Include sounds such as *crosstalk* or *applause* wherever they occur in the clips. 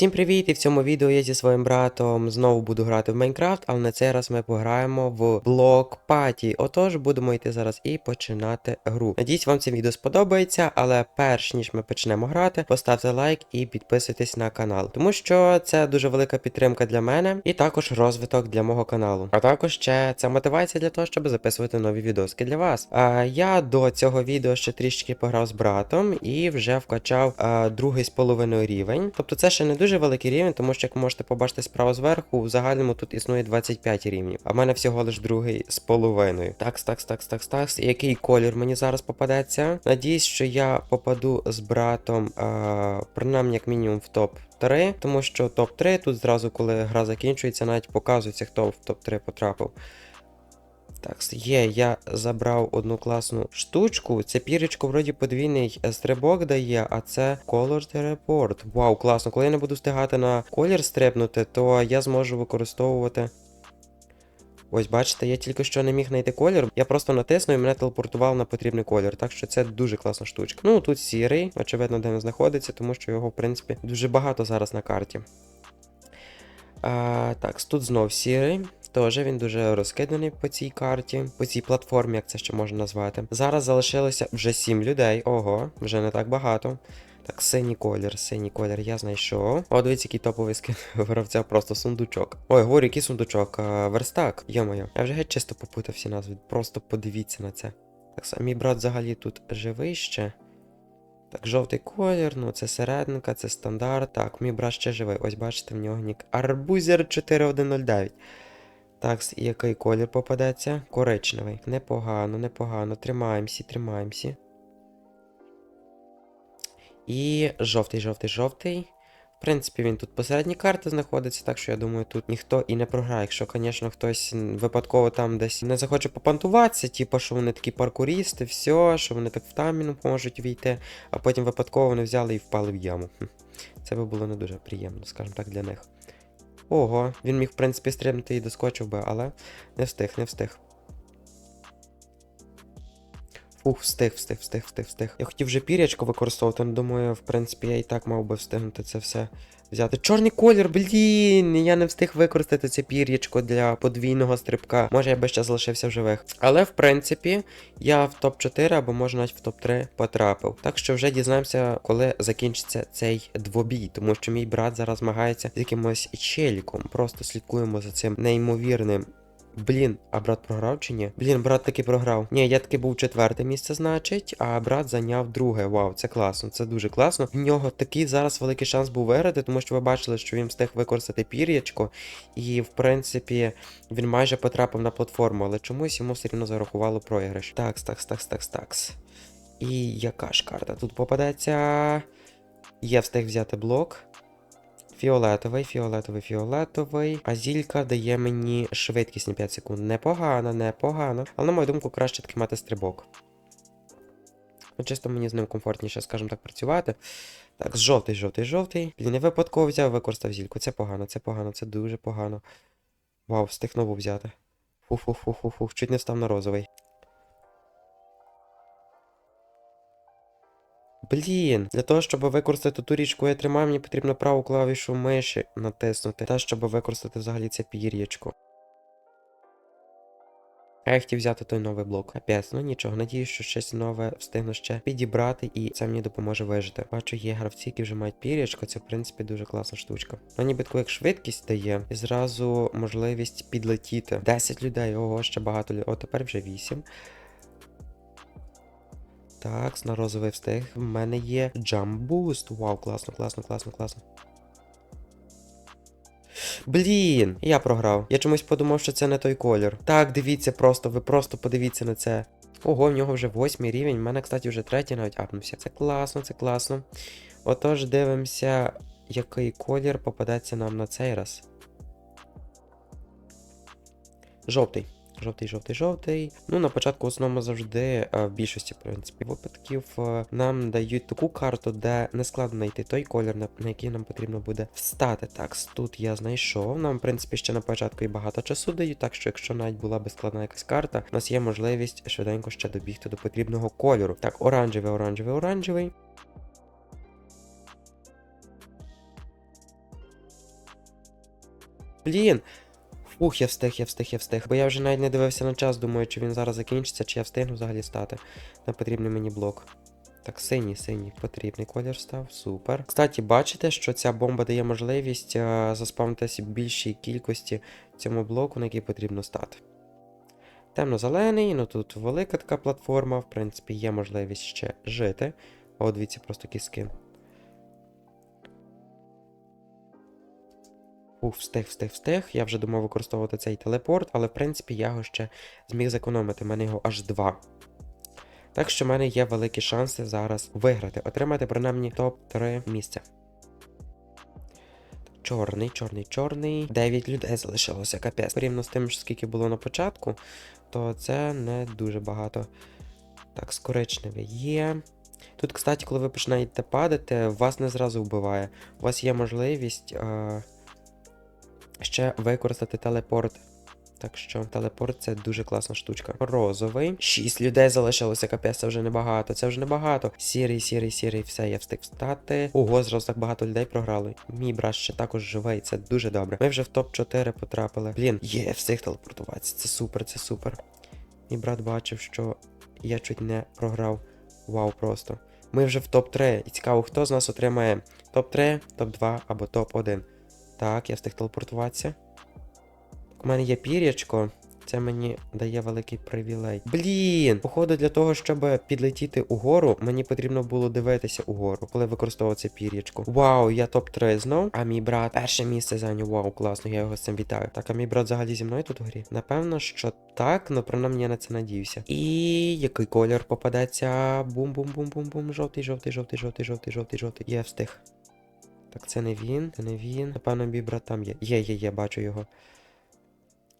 Всім привіт! І в цьому відео я зі своїм братом знову буду грати в Майнкрафт, але на цей раз ми пограємо в блок паті. Отож, будемо йти зараз і починати гру. Надіюсь, вам це відео сподобається, але перш ніж ми почнемо грати, поставте лайк і підписуйтесь на канал, тому що це дуже велика підтримка для мене і також розвиток для мого каналу. А також ще це мотивація для того, щоб записувати нові відоски для вас. А я до цього відео ще трішки пограв з братом і вже вкачав а, другий з половиною рівень. Тобто це ще не дуже великий рівень, тому що як можете побачити справа зверху, в загальному тут існує 25 рівнів, а в мене всього лиш другий з половиною. Такс, такс, такс, такс, такс. Який колір мені зараз попадеться? Надіюсь, що я попаду з братом, а, принаймні як мінімум в топ. 3, тому що топ-3 тут зразу, коли гра закінчується, навіть показується, хто в топ-3 потрапив. Так, є, я забрав одну класну штучку. Це пірочко вроді подвійний е, стрибок дає, а це Color Report. Вау, класно. Коли я не буду встигати на колір стрибнути, то я зможу використовувати. Ось, бачите, я тільки що не міг знайти колір. Я просто натиснув і мене телепортував на потрібний колір. Так що це дуже класна штучка. Ну, тут сірий, очевидно, де він знаходиться, тому що його, в принципі, дуже багато зараз на карті. А, так, тут знов сірий. Теж він дуже розкиданий по цій карті, по цій платформі, як це ще можна назвати. Зараз залишилося вже 7 людей. Ого, вже не так багато. Так, синій колір, синій колір я знайшов. О, дивіться, який топовий скин *laughs* гравця, просто сундучок. Ой, говорю, який сундучок? А, верстак. Йо-моє. Я вже геть чисто попутав всі назви. Просто подивіться на це. Так, мій брат взагалі тут живий ще. Так, жовтий колір, ну це серединка, це стандарт. Так, мій брат ще живий. Ось бачите, в нього нік. Арбузер 4109. Так, і який колір попадеться? Коричневий. Непогано, непогано. Тримаємося, тримаємося. І жовтий, жовтий, жовтий. В принципі, він тут посередній карти знаходиться, так що я думаю, тут ніхто і не програє. Якщо, звісно, хтось випадково там десь не захоче попантуватися, типу, що вони такі паркурісти, все, що вони так в таміну можуть війти, а потім випадково вони взяли і впали в яму. Це би було не дуже приємно, скажімо так, для них. Ого, він міг, в принципі, стрибнути і доскочив би, але не встиг, не встиг. Фух, встиг, встиг, встиг, встиг, встиг. Я хотів вже пірячко використовувати, але думаю, в принципі, я і так мав би встигнути це все взяти. Чорний колір, блін! Я не встиг використати це пір'ячко для подвійного стрибка. Може, я би ще залишився в живих. Але, в принципі, я в топ-4 або може навіть в топ-3 потрапив. Так що вже дізнаємося, коли закінчиться цей двобій, тому що мій брат зараз змагається з якимось челіком. Просто слідкуємо за цим неймовірним. Блін, а брат програв чи ні? Блін, брат таки програв. Ні, я таки був четверте місце, значить, а брат зайняв друге. Вау, це класно, це дуже класно. В нього такий зараз великий шанс був виграти, тому що ви бачили, що він встиг використати пір'ячко, і в принципі він майже потрапив на платформу, але чомусь йому все рівно зарахувало програш. Такс, такс, такс, такс, такс. І яка ж карта тут попадеться? Я встиг взяти блок. Фіолетовий, фіолетовий, фіолетовий. А зілька дає мені швидкість на 5 секунд. Непогано, непогано. Але на мою думку, краще таки мати стрибок. Ну, чисто мені з ним комфортніше, скажімо так, працювати. Так, жовтий, жовтий, жовтий. Блін, не випадково взяв, використав зільку. Це погано, це погано, це дуже погано. Вау, встиг нову взяти. Фу-фу-фу-фу-фу, чуть не став на розовий. Блін, для того, щоб використати ту річку, я тримаю, мені потрібно праву клавішу миші натиснути. Та, щоб використати взагалі це пір'ячко. Я хотів взяти той новий блок. Капець, ну нічого, надіюсь, що щось нове встигну ще підібрати, і це мені допоможе вижити. Бачу, є гравці, які вже мають пір'ячко, це в принципі дуже класна штучка. Ну ніби як швидкість дає, і зразу можливість підлетіти. 10 людей, ого, ще багато людей. О, тепер вже 8. Так, на розовий встиг. В мене є Boost. Вау, класно, класно, класно, класно. Блін, я програв. Я чомусь подумав, що це не той колір. Так, дивіться просто, ви просто подивіться на це. Ого, в нього вже восьмий рівень. В мене, кстати, вже третій навіть апнувся. Це класно, це класно. Отож, дивимося, який колір попадеться нам на цей раз. Жовтий. Жовтий, жовтий, жовтий. Ну, на початку основному завжди, е, в більшості, в принципі, випадків е, нам дають таку карту, де не складно знайти той колір, на який нам потрібно буде встати. Так, тут я знайшов. Нам, в принципі, ще на початку і багато часу дають, так що якщо навіть була би складна якась карта, у нас є можливість швиденько ще добігти до потрібного кольору. Так, оранжевий, оранжевий, оранжевий. Блін! Фух, я встиг, я встиг, я встиг. Бо я вже навіть не дивився на час, думаю, чи він зараз закінчиться, чи я встигну взагалі стати. На потрібний мені блок. Так, синій, синій, потрібний колір став, супер. Кстати, бачите, що ця бомба дає можливість а, заспавнитися більшій кількості цьому блоку, на який потрібно стати. Темно-зелений, ну тут велика така платформа, в принципі, є можливість ще жити. О, дивіться, просто кіскин. Ух, встиг, встиг, встиг. Я вже думав використовувати цей телепорт, але в принципі я його ще зміг зекономити. У мене його аж два. Так що в мене є великі шанси зараз виграти, отримати принаймні топ-3 місця. Чорний, чорний, чорний. 9 людей залишилося капець. Порівняно з тим, скільки було на початку, то це не дуже багато. Так, з коричневий є. Тут, кстати, коли ви починаєте падати, вас не зразу вбиває. У вас є можливість е- ще використати телепорт. Так що телепорт це дуже класна штучка. Розовий. Шість людей залишилося, капець, це вже небагато. Це вже небагато. Сірий, сірий, сірий, все, я встиг встати. Ого, зразу так багато людей програли. Мій брат ще також живий, це дуже добре. Ми вже в топ-4 потрапили. Блін, є, встиг телепортуватися. Це супер, це супер. Мій брат бачив, що я чуть не програв. Вау, просто. Ми вже в топ-3. І цікаво, хто з нас отримає топ-3, топ-2 або топ-1. Так, я встиг телепортуватися. У мене є пір'ячко. Це мені дає великий привілей. Блін! Походу, для того, щоб підлетіти угору, мені потрібно було дивитися угору, коли використовував це пір'ячко. Вау, я топ-3 знов. А мій брат перше місце зайняв. Вау, класно, я його з цим вітаю. Так, а мій брат взагалі зі мною тут в грі? Напевно, що так, але принаймні я на це надіюся. І який колір попадеться? Бум-бум-бум-бум-бум. Жовтий, жовтий, жовтий, жовтий, жовтий, жовтий, жовтий. Я встиг. Так, це не він, це не він. Напевно, мій брат там є. Є, є, є, бачу його.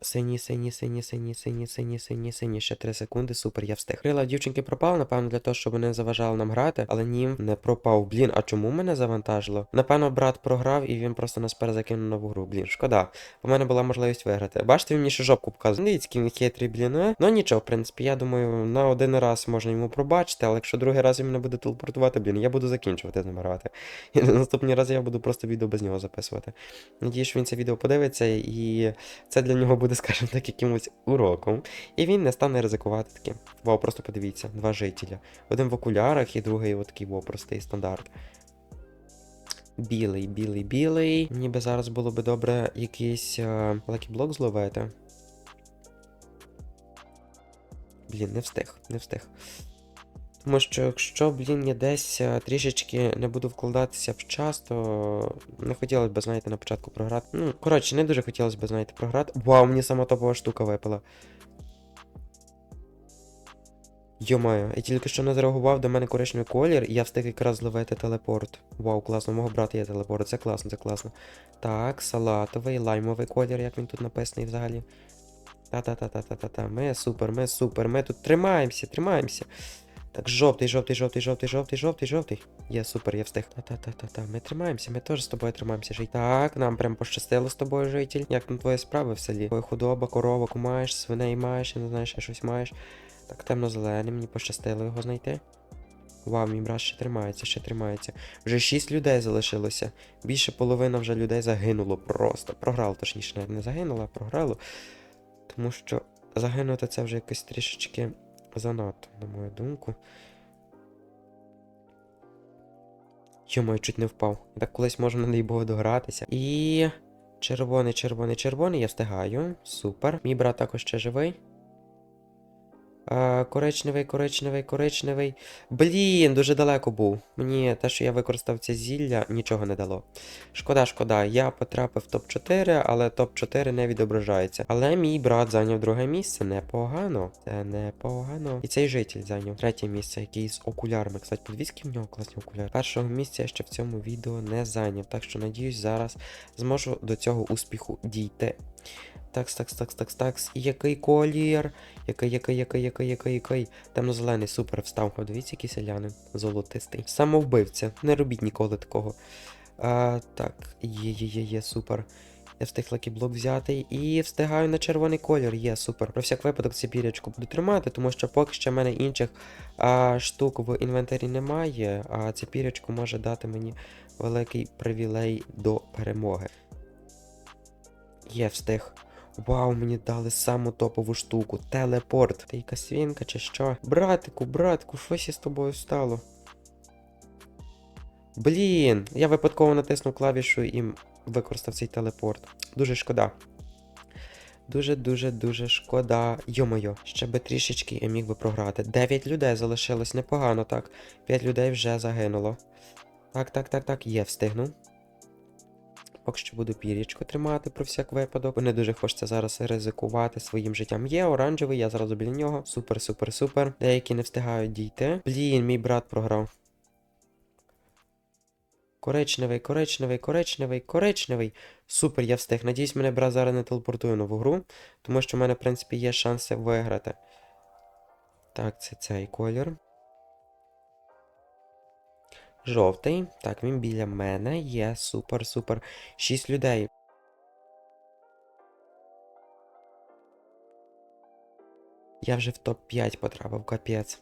Сині, сині, сині, сині, сині, сині, сині, сині. Ще 3 секунди. Супер, я встиг. Крила дівчинки пропав, напевно, для того, щоб вони заважали нам грати, але нім не пропав. Блін, а чому мене завантажило? Напевно, брат програв і він просто нас перезакинув нову гру. Блін, шкода. У мене була можливість виграти. Бачите, він мені ще жопку показує. Дивіться, який він блін. Ну нічого, в принципі, я думаю, на один раз можна йому пробачити, але якщо другий раз він мене буде телепортувати, блін, я буду закінчувати з ним грати. І на наступні рази я буду просто відео без нього записувати. Надіюсь, що він це відео подивиться, і це для нього буде, скажімо так, якимось уроком. І він не стане ризикувати таким. Вау, просто подивіться, два жителя. Один в окулярах і другий отакий, во, простий стандарт. Білий, білий, білий. Ніби зараз було би добре якийсь е, лакіблок зловити. Блін, не встиг, не встиг. Тому що якщо, блін, я десь е, трішечки не буду вкладатися в час, то не хотілося б, знаєте, на початку програти. Ну, коротше, не дуже хотілося б, знаєте, програти. Вау, мені сама топова штука випала. Йомаю, я тільки що не зреагував до мене коричневий колір, і я встиг якраз зловити телепорт. Вау, класно, мого брата є телепорт, це класно, це класно. Так, салатовий, лаймовий колір, як він тут написаний взагалі. Та-та-та-та-та-та-та. Ми супер, ми супер, ми тут тримаємося, тримаємося. Так, жовтий, жовтий, жовтий, жовтий, жовтий, жовтий, жовтий. Є, супер, я встиг. Та-та-та-та-та. Ми тримаємося, ми теж з тобою тримаємося жити. Так, нам прям пощастило з тобою, житель. Як там твої справи в селі? Твоя худоба, коровок маєш, свиней маєш, я не знаю, ще щось маєш. Так, темно-зелений, мені пощастило його знайти. Вау, мій брат ще тримається, ще тримається. Вже 6 людей залишилося. Більше половина вже людей загинуло просто. Програло, точніше, не загинуло, а програло. Тому що загинути це вже якось трішечки занадто, на мою думку. Йому чуть не впав. Так колись можна на неї догратися. І. Червоний, червоний, червоний, я встигаю. Супер. Мій брат також ще живий. А, коричневий, коричневий, коричневий. Блін, дуже далеко був. Мені те, що я використав це зілля, нічого не дало. Шкода, шкода. Я потрапив в топ-4, але топ-4 не відображається. Але мій брат зайняв друге місце. Непогано. Це непогано. І цей житель зайняв третє місце, який з окулярами. Кстати, подивіться, які в нього класні окуляри. Першого місця я ще в цьому відео не зайняв. Так що надіюсь, зараз зможу до цього успіху дійти. Такс, такс, такс, такс, такс. Який колір? Який, який, який, який, який, який. Темно-зелений, супер, встав. Подивіться, який селянин. Золотистий. Самовбивця. Не робіть ніколи такого. А, так, є, є, є, є, супер. Я встиг лакіблок взяти і встигаю на червоний колір. Є, супер. Про всяк випадок цю бірячку буду тримати, тому що поки що в мене інших а, штук в інвентарі немає, а ця пірячку може дати мені великий привілей до перемоги. Є, встиг. Вау, мені дали саму топову штуку. Телепорт. Ти якась свінка чи що? Братику, братику, щось із тобою стало. Блін, я випадково натиснув клавішу і використав цей телепорт. Дуже шкода. Дуже, дуже, дуже шкода. Йо-моє, ще би трішечки і міг би програти. 9 людей залишилось непогано, так. 5 людей вже загинуло. Так, так, так, так, є, встигну. Поки що буду пірічку тримати про всяк випадок. Не дуже хочеться зараз ризикувати своїм життям. Є оранжевий, я зразу біля нього. Супер, супер, супер. Деякі не встигають дійти. Блін, мій брат програв. Коричневий, коричневий, коричневий, коричневий. Супер, я встиг. Надіюсь, мене брат зараз не телепортує нову гру, тому що в мене, в принципі, є шанси виграти. Так, це цей колір. Жовтий. Так, він біля мене. Є. Супер, супер. Шість людей. Я вже в топ-5 потрапив, капець.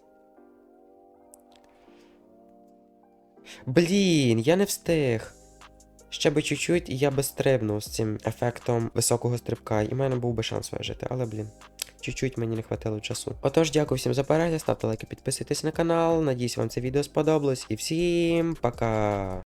Блін, я не встиг. Ще би чуть-чуть, і я би стрибнув з цим ефектом високого стрибка, і в мене був би шанс вижити, але блін. Чуть-чуть мені не хватило часу. Отож, дякую всім за перегляд, ставте лайки, підписуйтесь на канал. Надіюсь, вам це відео сподобалось. І всім пока!